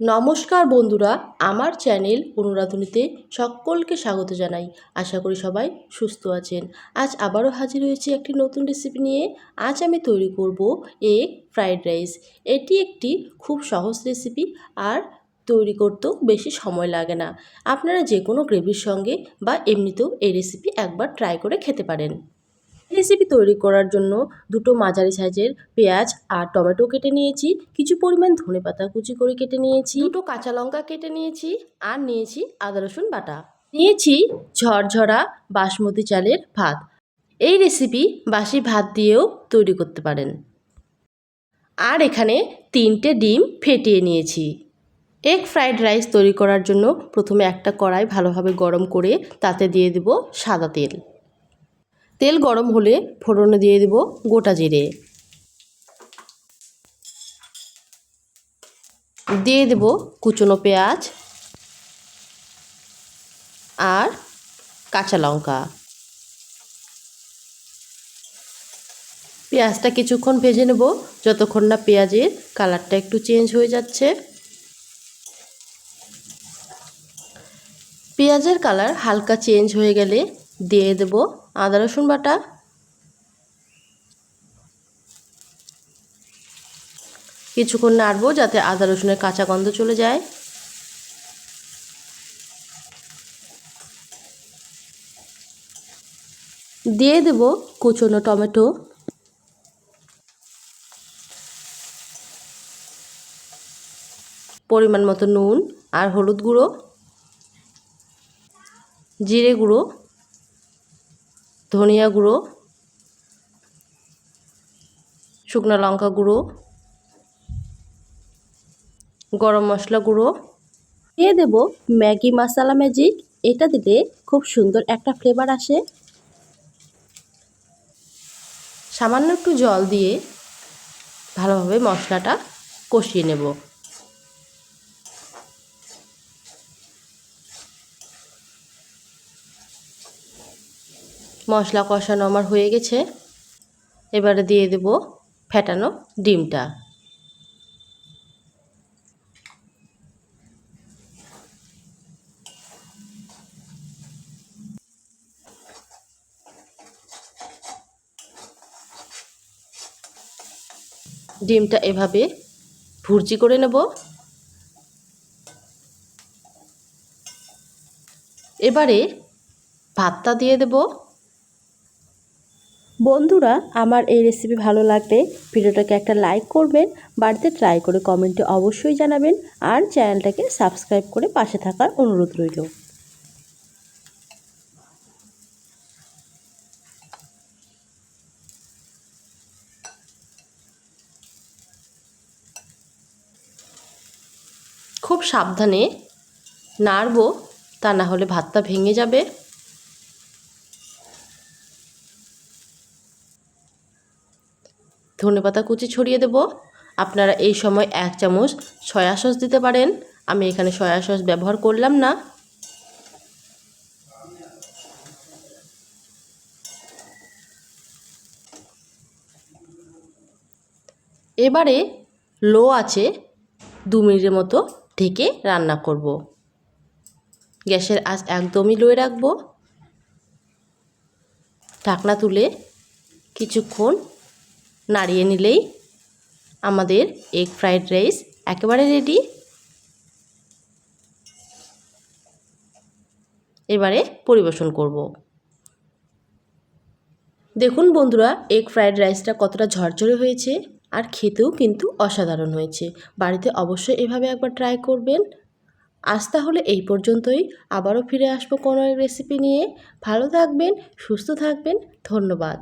নমস্কার বন্ধুরা, আমার চ্যানেল অনুরাধনীতে সকলকে স্বাগত জানাই। আশা করি সবাই সুস্থ আছেন। আজ আবারও হাজির হয়েছি একটি নতুন রেসিপি নিয়ে। আজ আমি তৈরি করব এগ ফ্রাইড রাইস এটি একটি খুব সহজ রেসিপি আর তৈরি করতেও বেশি সময় লাগে না। আপনারা যে কোনো গ্রেভির সঙ্গে বা এমনিতেও এই রেসিপি একবার ট্রাই করে খেতে পারেন। রেসিপি তৈরি করার জন্য দুটো মাঝারি সাইজের পেঁয়াজ আর টমেটো কেটে নিয়েছি। কিছু পরিমাণ ধনে পাতা কুচি করে কেটে নিয়েছি। দুটো কাঁচা লঙ্কা কেটে নিয়েছি আর নিয়েছি আদা রসুন বাটা। নিয়েছি ঝরঝরা বাসমতি চালের ভাত। এই রেসিপি বাসি ভাত দিয়েও তৈরি করতে পারেন। আর এখানে তিনটে ডিম ফেটিয়ে নিয়েছি। এগ ফ্রাইড রাইস তৈরি করার জন্য প্রথমে একটা কড়াই ভালোভাবে গরম করে তাতে দিয়ে দেব সাদা তেল। তেল গরম হলে ফোড়নে দিয়ে দেব গোটা জিরে। দিয়ে দেব কুচনো পেঁয়াজ আর কাঁচা লঙ্কা। পেঁয়াজটা কিছুক্ষণ ভেজে নেব, যতক্ষণ না পেঁয়াজের কালারটা একটু চেঞ্জ হয়ে যাচ্ছে। পেঁয়াজের কালার হালকা চেঞ্জ হয়ে গেলে দিয়ে দেব আদা, রসুন বাটা, কিছুক্ষণ নাড়বো যাতে আদা, রসুনের কাঁচা গন্ধ চলে যায়। দিয়ে দেব কুচনো টমেটো। পরিমাণ মতো নুন আর হলুদ গুঁড়ো, জিরে গুঁড়ো ধনিয়া গুঁড়ো, শুকনো লঙ্কা গুঁড়ো, গরম মশলা গুঁড়ো। দিয়ে দেব ম্যাগি মশালা ম্যাজিক। এটা দিলে খুব সুন্দর একটা ফ্লেভার আসে। সামান্য একটু জল দিয়ে ভালোভাবে মশলাটা কষিয়ে নেব। মশলা কষানো আমার হয়ে গেছে। এবারে দিয়ে দেব ফেটানো ডিমটা। ডিমটা এভাবে ভুর্জি করে নেব। এবারে ভাতটা দিয়ে দেব। বন্ধুরা, আমার এই রেসিপি ভালো লাগলে ভিডিওটাকে একটা লাইক করবেন, বাড়িতে ট্রাই করে কমেন্টে অবশ্যই জানাবেন আর চ্যানেলটাকে সাবস্ক্রাইব করে পাশে থাকার অনুরোধ রইল। খুব সাবধানে নাড়বো, তা না হলে ভাতটা ভেঙে যাবে। ধনে পাতা কুচি ছড়িয়ে দেব। আপনারা এই সময় এক চামচ সয়া সস দিতে পারেন। আমি এখানে সয়া সস ব্যবহার করলাম না। এবারে লো আছে দু মিনিটের মতো ঢেকে রান্না করব। গ্যাসের আঁচ একদমই লোয়ে রাখব। ঢাকনা তুলে কিছুক্ষণ নাড়িয়ে নিলেই আমাদের এগ ফ্রাইড রাইস একেবারে রেডি এবারে পরিবেশন করব। দেখুন বন্ধুরা এগ ফ্রাইড রাইসটা কতটা ঝরঝরে হয়েছে আর খেতেও কিন্তু অসাধারণ হয়েছে। বাড়িতে অবশ্যই এভাবে একবার ট্রাই করবেন। আজ তাহলে এই পর্যন্তই। আবারও ফিরে আসব কোনো রেসিপি নিয়ে। ভালো থাকবেন, সুস্থ থাকবেন। ধন্যবাদ।